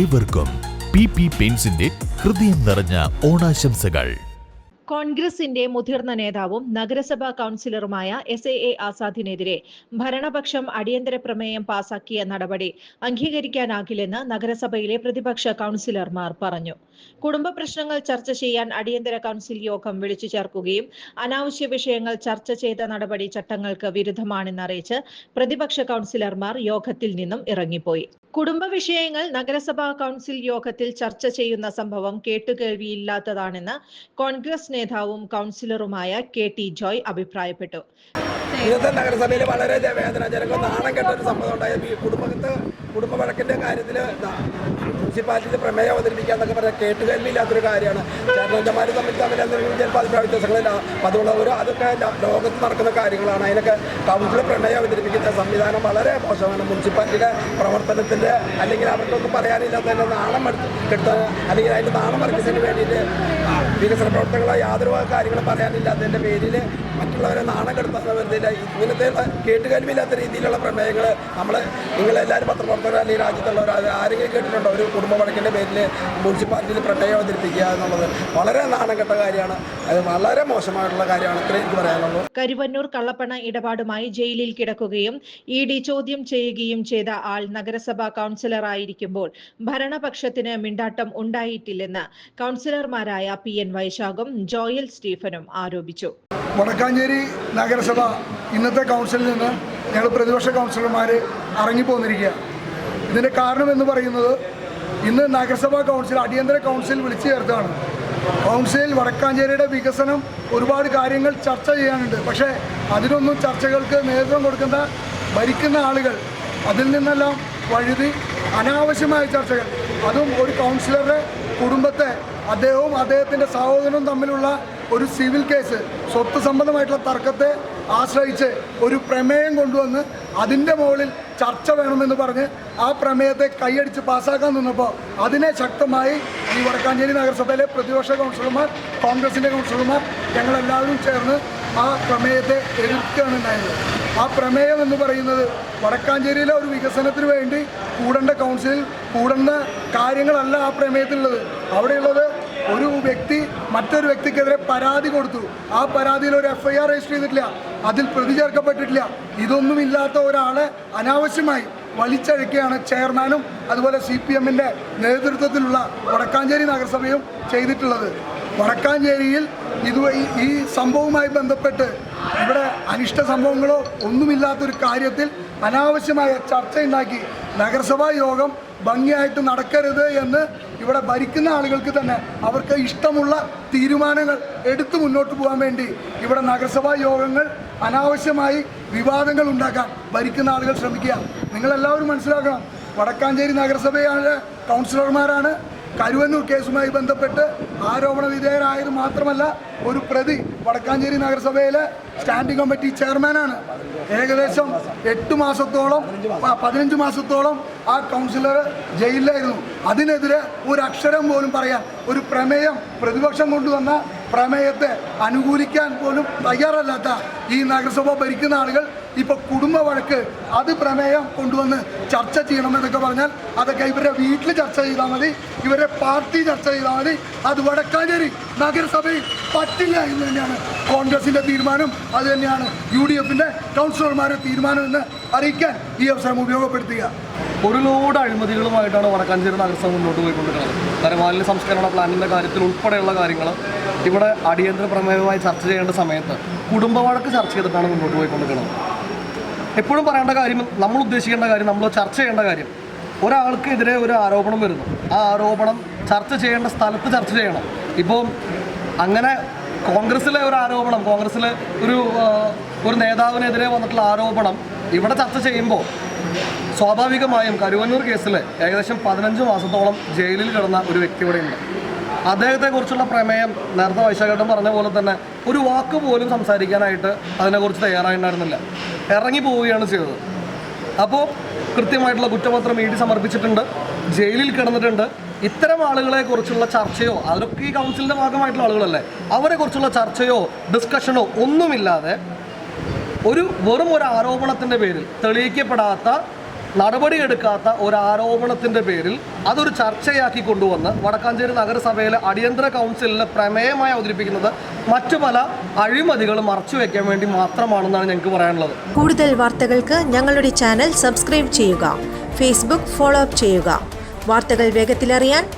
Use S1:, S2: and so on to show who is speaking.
S1: ഏവർക്കും P P പെയിൻസിന്റെ ഹൃദയം നിറഞ്ഞ ഓണാശംസകൾ.
S2: കോൺഗ്രസിന്റെ മുതിർന്ന നേതാവും നഗരസഭാ കൗൺസിലറുമായ എസ് എ എ ആസാദിനെതിരെ ഭരണപക്ഷം അടിയന്തര പ്രമേയം പാസാക്കിയ നടപടി അംഗീകരിക്കാനാകില്ലെന്ന് നഗരസഭയിലെ പ്രതിപക്ഷ കൗൺസിലർമാർ പറഞ്ഞു. കുടുംബ പ്രശ്നങ്ങൾ ചർച്ച ചെയ്യാൻ അടിയന്തര കൗൺസിൽ യോഗം വിളിച്ചു ചേർക്കുകയും അനാവശ്യ വിഷയങ്ങൾ ചർച്ച ചെയ്ത നടപടി ചട്ടങ്ങൾക്ക് വിരുദ്ധമാണെന്നറിയിച്ച് പ്രതിപക്ഷ കൗൺസിലർമാർ യോഗത്തിൽ നിന്നും ഇറങ്ങിപ്പോയി. കുടുംബ വിഷയങ്ങൾ നഗരസഭാ കൗൺസിൽ യോഗത്തിൽ ചർച്ച ചെയ്യുന്ന സംഭവം കേട്ടുകേൾവിയില്ലാത്തതാണെന്ന് കോൺഗ്രസ് നേതാവും കൗൺസിലറുമായ കെ ടി ജോയ് അഭിപ്രായപ്പെട്ടു.
S3: നഗരസഭയിൽ വളരെ വേദനാജനകം നാണം കെട്ട ഒരു സംഭവം ഉണ്ടായത് കുടുംബത്ത് കുടുംബ വഴക്കിന്റെ കാര്യത്തിൽ മുനിസിപ്പാലിറ്റിയിൽ പ്രമേയം അവതരിപ്പിക്കുക എന്നൊക്കെ പറഞ്ഞാൽ കേട്ടുകേൽവില്ലാത്തൊരു കാര്യമാണ്. ചേർന്നമാർ തമ്മിൽ തമ്മിൽ ചിലപ്പോൾ അഭിപ്രായ വ്യത്യാസങ്ങളില്ല. അതുകൊണ്ട് ഒരു അതൊക്കെ ലോകത്ത് നടക്കുന്ന കാര്യങ്ങളാണ്. അതിനൊക്കെ കൗൺസിൽ പ്രമേയം അവതരിപ്പിക്കുന്ന സംവിധാനം വളരെ മോശമാണ്. മുനിസിപ്പാലിറ്റിയുടെ പ്രവർത്തനത്തിന്റെ അല്ലെങ്കിൽ അവർക്കൊന്നും പറയാനില്ലാത്തതിന്റെ നാണം എടുത്ത് കെടുത്ത അല്ലെങ്കിൽ അതിന്റെ നാണം മറിക്കുന്നതിന് വേണ്ടിയിട്ട് വികസന പ്രവർത്തനങ്ങളോ യാതൊരു കാര്യങ്ങളും പറയാനില്ലാത്തതിന്റെ പേരിൽ മറ്റുള്ളവരെ നാണം കെടുത്താൻ വെറുതെ ഇങ്ങനത്തെ കേട്ടുകേൾവിയില്ലാത്ത രീതിയിലുള്ള പ്രമേയങ്ങൾ നമ്മൾ നിങ്ങളെല്ലാവരും പത്രപ്രവർത്തകർ അല്ലെങ്കിൽ രാജ്യത്തുള്ളവർ ആരെങ്കിലും കേട്ടിട്ടുണ്ടോ? ഒരു കുടുംബ വഴക്കിന്റെ പേരിൽ മുനിസിപ്പാലിറ്റിയിൽ പ്രമേയം അവതരിപ്പിക്കുക എന്നുള്ളത് വളരെ നാണം കെട്ട കാര്യമാണ്. അത് വളരെ മോശമായിട്ടുള്ള കാര്യമാണ് ഇത്രയും എനിക്ക് പറയാനുള്ളൂ.
S2: കരുവന്നൂർ കള്ളപ്പണ ഇടപാടുമായി ജയിലിൽ കിടക്കുകയും ഇ ഡി ചോദ്യം ചെയ്യുകയും ചെയ്ത ആൾ നഗരസഭാ കൗൺസിലറായിരിക്കുമ്പോൾ ഭരണപക്ഷത്തിന് മിണ്ടാട്ടം ഉണ്ടായിട്ടില്ലെന്ന് കൗൺസിലർമാരായ പി എൻ വൈശാഖും ജോയൽ സ്റ്റീഫനും ആരോപിച്ചു.
S4: വടക്കാഞ്ചേരി നഗരസഭ ഇന്നത്തെ കൗൺസിലിൽ നിന്ന് ഞങ്ങൾ പ്രതിപക്ഷ കൗൺസിലർമാർ ഇറങ്ങിപ്പോന്നിരിക്കുക ഇതിന്റെ കാരണമെന്ന് പറയുന്നത് ഇന്ന് നഗരസഭാ കൗൺസിൽ അടിയന്തര കൗൺസിൽ വിളിച്ചു ചേർത്താണ് കൗൺസിലിൽ വടക്കാഞ്ചേരിയുടെ വികസനം ഒരുപാട് കാര്യങ്ങൾ ചർച്ച ചെയ്യാനുണ്ട്. പക്ഷേ അതിനൊന്നും ചർച്ചകൾക്ക് നേതൃത്വം കൊടുക്കുന്ന ഭരിക്കുന്ന ആളുകൾ അതിൽ നിന്നെല്ലാം വഴുതി അനാവശ്യമായ ചർച്ചകൾ. അതും ഒരു കൗൺസിലറുടെ കുടുംബത്തെ അദ്ദേഹവും അദ്ദേഹത്തിന്റെ സഹോദരനും തമ്മിലുള്ള ഒരു സിവിൽ കേസ് സ്വത്ത് സംബന്ധമായിട്ടുള്ള തർക്കത്തെ ആശ്രയിച്ച് ഒരു പ്രമേയം കൊണ്ടുവന്ന് അതിന്റെ മുകളിൽ ചർച്ച വേണമെന്ന് പറഞ്ഞ് ആ പ്രമേയത്തെ കൈയടിച്ച് പാസ്സാക്കാൻ നിന്നപ്പോൾ അതിനെ ശക്തമായി ഈ വടക്കാഞ്ചേരി നഗരസഭയിലെ പ്രതിപക്ഷ കൗൺസിലർമാർ കോൺഗ്രസിന്റെ കൗൺസിലർമാർ ഞങ്ങളെല്ലാവരും ചേർന്ന് ആ പ്രമേയത്തെ എതിർക്കുകയാണ് ഉണ്ടായത് ആ പ്രമേയം എന്ന് പറയുന്നത് വടക്കാഞ്ചേരിയിലെ ഒരു വികസനത്തിന് വേണ്ടി കൂടേണ്ട കൗൺസിലിൽ കൂടേണ്ട കാര്യങ്ങളല്ല ആ പ്രമേയത്തിലുള്ളത്. അവിടെയുള്ളത് ഒരു വ്യക്തി മറ്റൊരു വ്യക്തിക്കെതിരെ പരാതി കൊടുത്തു. ആ പരാതിയിൽ ഒരു എഫ് ഐ ആർ രജിസ്റ്റർ ചെയ്തിട്ടില്ല. അതിൽ പ്രതി ചേർക്കപ്പെട്ടിട്ടില്ല. ഇതൊന്നും ഇല്ലാത്ത ഒരാളെ അനാവശ്യമായി വലിച്ചഴക്കുകയാണ് ചെയർമാനും അതുപോലെ സി പി എമ്മിന്റെ നേതൃത്വത്തിലുള്ള വടക്കാഞ്ചേരി നഗരസഭയും ചെയ്തിട്ടുള്ളത്. വടക്കാഞ്ചേരിയിൽ ഇത് ഈ- സംഭവവുമായി ബന്ധപ്പെട്ട് ഇവിടെ അനിഷ്ട സംഭവങ്ങളോ ഒന്നുമില്ലാത്തൊരു കാര്യത്തിൽ അനാവശ്യമായ ചർച്ചയുണ്ടാക്കി. നഗരസഭാ യോഗം ഭംഗിയായിട്ട് നടക്കരുത് എന്ന് ഇവിടെ ഭരിക്കുന്ന ആളുകൾക്ക് തന്നെ അവർക്ക് ഇഷ്ടമുള്ള തീരുമാനങ്ങൾ എടുത്തു മുന്നോട്ട് പോകാൻ വേണ്ടി ഇവിടെ നഗരസഭാ യോഗങ്ങൾ അനാവശ്യമായി വിവാദങ്ങൾ ഉണ്ടാക്കാൻ ഭരിക്കുന്ന ആളുകൾ ശ്രമിക്കുക. നിങ്ങളെല്ലാവരും മനസ്സിലാക്കണം. വടക്കാഞ്ചേരി നഗരസഭയാണ് കൗൺസിലർമാരാണ് കരുവന്നൂർ കേസുമായി ബന്ധപ്പെട്ട് ആരോപണ വിധേയരായത് മാത്രമല്ല ഒരു പ്രതി വടക്കാഞ്ചേരി നഗരസഭയിലെ സ്റ്റാൻഡിംഗ് കമ്മിറ്റി ചെയർമാനാണ് ഏകദേശം എട്ട് മാസത്തോളം പതിനഞ്ച് മാസത്തോളം ആ കൗൺസിലർ ജയിലിലായിരുന്നു. അതിനെതിരെ ഒരു അക്ഷരം പോലും പറയാൻ ഒരു പ്രമേയം പ്രതിപക്ഷം കൊണ്ടുവന്ന പ്രമേയത്തെ അനുകൂലിക്കാൻ പോലും തയ്യാറല്ലാത്ത ഈ നഗരസഭ ഭരിക്കുന്ന ആളുകൾ ഇപ്പൊ കുടുംബ വഴക്ക് അത് പ്രമേയം കൊണ്ടുവന്ന് ചർച്ച ചെയ്യണമെന്നൊക്കെ പറഞ്ഞാൽ അതൊക്കെ ഇവരുടെ വീട്ടിൽ ചർച്ച ചെയ്താൽ മതി ഇവരെ പാർട്ടി ചർച്ച ചെയ്താൽ മതി. അത് വടക്കാഞ്ചേരി നഗരസഭയിൽ പറ്റില്ല എന്ന് തന്നെയാണ് കോൺഗ്രസിന്റെ തീരുമാനം. അത് തന്നെയാണ് യു ഡി എഫിന്റെ കൗൺസിലർമാരുടെ തീരുമാനം എന്ന് അറിയിക്കാൻ ഈ അവസരം ഉപയോഗപ്പെടുത്തുക.
S5: ഒരു അഴിമതികളുമായിട്ടാണ് വടക്കാഞ്ചേരി നഗരസഭ മുന്നോട്ട് പോയിക്കൊണ്ടിരിക്കുന്നത്. കരമാലിന്യ സംസ്കരണ പ്ലാനിന്റെ കാര്യത്തിൽ ഉൾപ്പെടെയുള്ള കാര്യങ്ങൾ ഇവിടെ അടിയന്തര പ്രമേയമായി ചർച്ച ചെയ്യേണ്ട സമയത്ത് കുടുംബ വഴക്ക് ചർച്ച ചെയ്തിട്ടാണ് മുന്നോട്ട് പോയിക്കൊണ്ടിരിക്കുന്നത്. എപ്പോഴും പറയേണ്ട കാര്യം നമ്മൾ ഉദ്ദേശിക്കേണ്ട കാര്യം നമ്മൾ ചർച്ച ചെയ്യേണ്ട കാര്യം ഒരാൾക്കെതിരെ ഒരു ആരോപണം വരുന്നു. ആ ആരോപണം ചർച്ച ചെയ്യേണ്ട സ്ഥലത്ത് ചർച്ച ചെയ്യണം. ഇപ്പോൾ അങ്ങനെ കോൺഗ്രസ്സിലെ ഒരു ആരോപണം കോൺഗ്രസ്സിലെ ഒരു ഒരു നേതാവിനെതിരെ വന്നിട്ടുള്ള ആരോപണം ഇവിടെ ചർച്ച ചെയ്യുമ്പോൾ സ്വാഭാവികമായും കരുവന്നൂർ കേസിൽ ഏകദേശം പതിനഞ്ച് മാസത്തോളം ജയിലിൽ കിടന്ന ഒരു വ്യക്തി ഇവിടെയുണ്ട് അദ്ദേഹത്തെക്കുറിച്ചുള്ള പ്രമേയം നേരത്തെ വൈശാഖേട്ടൻ പറഞ്ഞ പോലെ തന്നെ ഒരു വാക്ക് പോലും സംസാരിക്കാനായിട്ട് അതിനെക്കുറിച്ച് തയ്യാറായിട്ടുണ്ടായിരുന്നില്ല. ഇറങ്ങി പോവുകയാണ് ചെയ്തത്. അപ്പോൾ കൃത്യമായിട്ടുള്ള കുറ്റപത്രം എഴുതി സമർപ്പിച്ചിട്ടുണ്ട് ജയിലിൽ കിടന്നിട്ടുണ്ട്. ഇത്തരം ആളുകളെ കുറിച്ചുള്ള ചർച്ചയോ അതൊക്കെ ഈ കൗൺസിലിന്റെ ഭാഗമായിട്ടുള്ള ആളുകളല്ലേ അവരെ കുറിച്ചുള്ള ചർച്ചയോ ഡിസ്കഷനോ ഒന്നുമില്ലാതെ ഒരു വെറും ഒരു ആരോപണത്തിന്റെ പേരിൽ തെളിയിക്കപ്പെടാത്ത നടപടിയെടുക്കാത്ത ഒരു ആരോപണത്തിന്റെ പേരിൽ അതൊരു ചർച്ചയാക്കി കൊണ്ടുവന്ന് വടക്കാഞ്ചേരി നഗരസഭയിലെ അടിയന്തര കൗൺസിലിലെ പ്രമേയമായി അവതരിപ്പിക്കുന്നത് മറ്റു പല അഴിമതികളും മറച്ചു വയ്ക്കാൻ വേണ്ടി മാത്രമാണെന്നാണ് ഞങ്ങൾക്ക് പറയാനുള്ളത്.
S6: കൂടുതൽ വാർത്തകൾക്ക് ഞങ്ങളുടെ ചാനൽ സബ്സ്ക്രൈബ് ചെയ്യുക ഫേസ്ബുക്ക് ഫോളോ അപ്പ് ചെയ്യുക. വാർത്തകൾ വേഗത്തിലറിയാൻ